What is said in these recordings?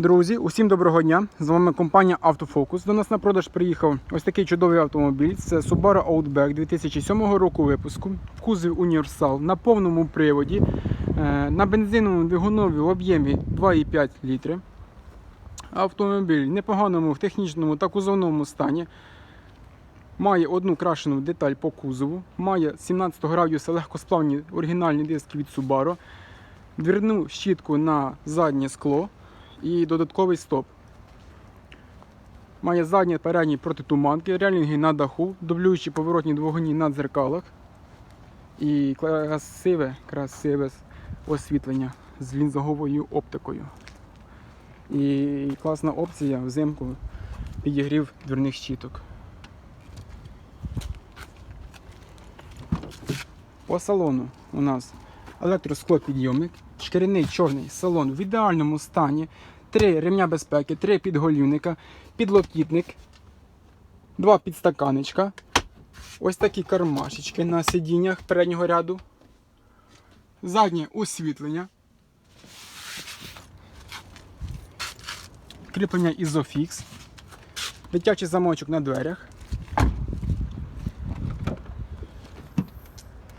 Друзі, усім доброго дня! З вами компанія Автофокус. До нас на продаж приїхав ось такий чудовий автомобіль. Це Subaru Outback 2007 року випуску. В кузові універсал на повному приводі, е, на бензиновому двигунові в об'ємі 2,5 літри. Автомобіль в непоганому в технічному та кузовному стані. Має одну крашену деталь по кузову, має 17 радіуса легкосплавні оригінальні диски від Subaru, двірну щітку на заднє скло і додатковий стоп. Має задні передні протитуманки, релінги на даху, дублюючі поворотні двигуні на дзеркалах і красиве, красиве освітлення з лінзоговою оптикою. І класна опція взимку підігрів дверних щиток. По салону у нас електросклопідйомник, шкіряний чорний салон в ідеальному стані, три ремня безпеки, три підголівника, підлокітник, два підстаканечка, ось такі кармашечки на сидіннях переднього ряду, заднє освітлення, кріплення Isofix, дитячий замочок на дверях.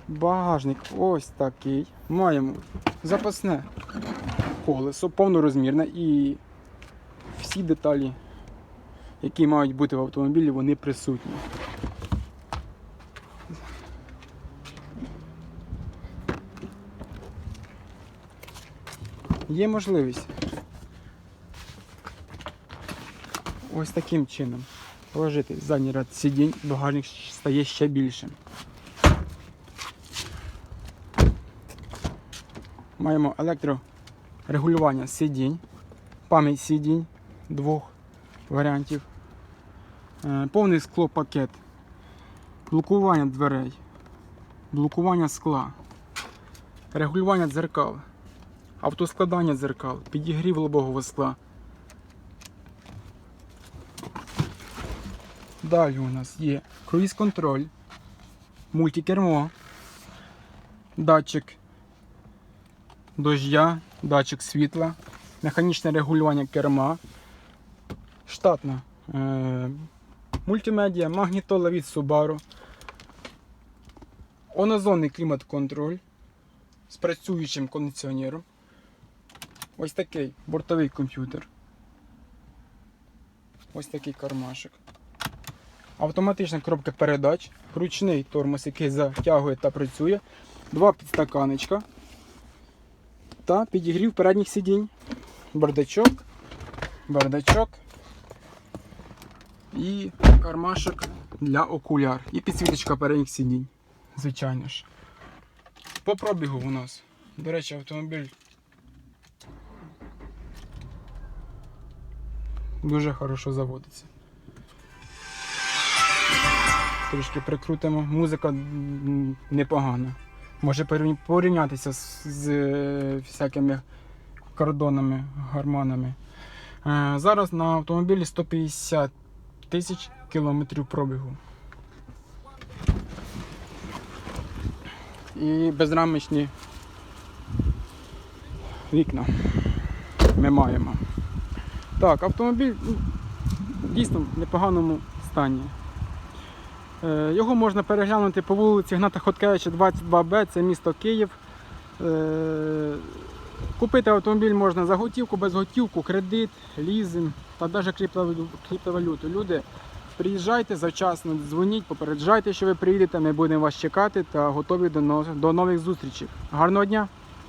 Багажник ось такий. Маємо запасне колесо, повнорозмірне і всі деталі, які мають бути в автомобілі, вони присутні. Є можливість ось таким чином положити задній ряд сидінь, багажник стає ще більшим. Маємо електрорегулювання сидінь, пам'ять сидінь двох варіантів, е, повний склопакет, блокування дверей, блокування скла, регулювання дзеркал, автоскладання дзеркал, підігрів лобового скла. Далі у нас є круїз-контроль, мультикермо, датчик дождя, датчик світла, механічне регулювання керма, штатна е, мультимедіа, магнітола від Subaru, онозонний клімат-контроль з працюючим кондиціонером. Ось такий бортовий комп'ютер. Ось такий кармашик. Автоматична коробка передач, ручний тормоз, який затягує та працює, два підстаканечка та підігрів передніх сидінь, бардачок, бардачок і кармашок для окуляр. І підсвіточка передніх сидінь. Звичайно ж. По пробігу у нас, до речі, автомобіль дуже хорошо заводиться. Трішки прикрутимо. Музика непогана. Може порівнятися з, з е, всякими кордонами, гармонами. Е, зараз на автомобілі 150 тисяч кілометрів пробігу. І безрамочні вікна ми маємо. Так, автомобіль ну, дійсно в непоганому стані. Е, Його можна переглянути по вулиці Гната Хоткевича 22Б, це місто Київ. Е, Купити автомобіль можна за готівку, без готівку, кредит, лізинг та навіть криптовалю- криптовалюту. Люди, приїжджайте завчасно, дзвоніть, попереджайте, що ви приїдете, ми будемо вас чекати та готові до нових зустрічей. Гарного дня!